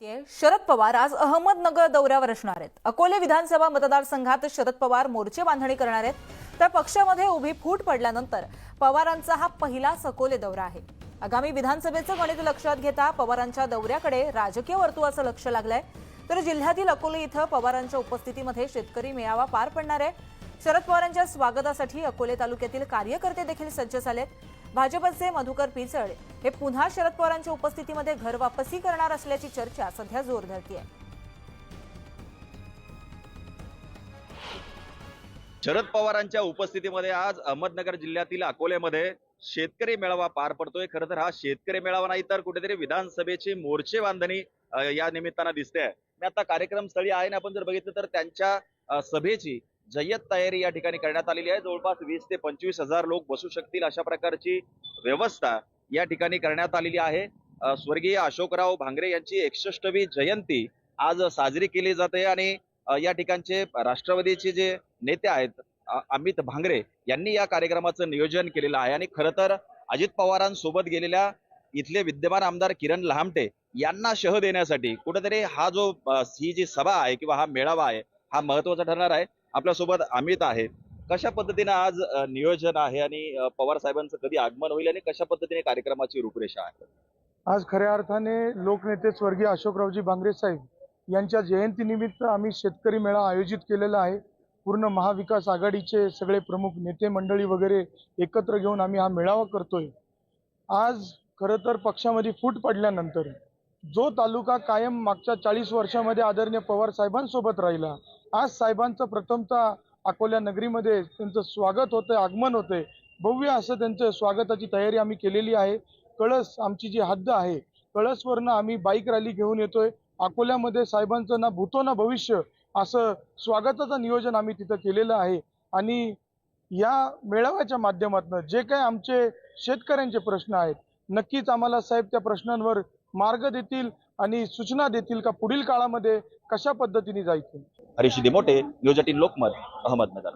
ते शरद पवार आज अहमदनगर दौऱ्यावर असणार आहेत. अकोले विधानसभा मतदारसंघात शरद पवार मोर्चे बांधणी करणार आहेत. तर पक्षामध्ये उभी फूट पडल्यानंतर पवारांचा हा पहिलाच अकोले दौरा आहे. आगामी विधानसभेचं गणित लक्षात घेता पवारांच्या दौऱ्याकडे राजकीय वर्तुळाचं लक्ष लागलंय. तर जिल्ह्यातील अकोले इथं पवारांच्या उपस्थितीमध्ये शेतकरी मेळावा पार पडणार आहे. शरद पवारांच्या स्वागतासाठी अकोले तालुक्यातील कार्यकर्ते देखील सज्ज झालेत. भाजपचे मधुकर पिचड हे पुन्हा शरद पवारांच्या उपस्थितीमध्ये घर वापसी करणार असल्याची चर्चा सध्या जोर आहे. शरद पवारांच्या उपस्थितीमध्ये आज अहमदनगर जिल्ह्यातील अकोल्यामध्ये शेतकरी मेळावा पार पडतोय. खरं तर हा शेतकरी मेळावा नाही तर कुठेतरी विधानसभेची मोर्चे बांधणी या निमित्तानं दिसते मी आता कार्यक्रम स्थळी आहे ना आपण जर बघितलं तर त्यांच्या सभेची जय्यत तयारी या ठिकाणी करण्यात आलेली आहे. जवळपास वीस ते पंचवीस हजार लोक बसू शकतील अशा प्रकारची व्यवस्था या ठिकाणी करण्यात आलेली आहे. स्वर्गीय अशोकराव भांगरे यांची एकसष्टवी जयंती आज साजरी केली जाते आणि या ठिकाणचे राष्ट्रवादीचे जे नेते आहेत अमित भांगरे यांनी या कार्यक्रमाचं नियोजन केलेलं आहे. आणि खरं तर अजित पवारांसोबत गेलेल्या इथले विद्यमान आमदार किरण लहामटे यांना शह देण्यासाठी कुठेतरी हा जो ही जी सभा आहे किंवा हा मेळावा आहे हा महत्त्वाचा ठरणार आहे. आपल्यासोबत अमित आहे. कशा पद्धतीने आज नियोजन आहे आणि पवार साहेबांचं कधी आगमन होईल आणि कशा पद्धतीने कार्यक्रमाची रूपरेषा आहे? आज खऱ्या अर्थाने लोकनेते स्वर्गीय अशोकरावजी बांगरे साहेब यांच्या जयंतीनिमित्त आम्ही शेतकरी मेळा आयोजित केलेला आहे. पूर्ण महाविकास आघाडीचे सगळे प्रमुख नेते मंडळी वगैरे एकत्र घेऊन आम्ही हा मेळावा करतोय. आज खरं तर पक्षामध्ये फूट पडल्यानंतर जो तालुका कायम मागच्या चाळीस वर्षामध्ये आदरणीय पवार साहेबांसोबत राहिला. आज साहेबांचं प्रथमतः अकोल्या नगरीमध्ये त्यांचं स्वागत होतं आगमन होते भव्य असं त्यांचं स्वागताची तयारी आम्ही केलेली आहे. कळस आमची जी हद्द आहे कळसवरनं आम्ही बाईक रॅली घेऊन येतोय. अकोल्यामध्ये साहेबांचं ना भूतो ना भविष्य असं स्वागताचं नियोजन आम्ही तिथं केलेलं आहे. आणि या मेळाव्याच्या माध्यमातून जे काही आमचे शेतकऱ्यांचे प्रश्न आहेत नक्कीच आम्हाला साहेब त्या प्रश्नांवर मार्ग देतील आणि सूचना देतील का पुढील काळामध्ये कशा पद्धतीने जायचं? Harish Dimote news eighteen Lokmat Ahmednagar.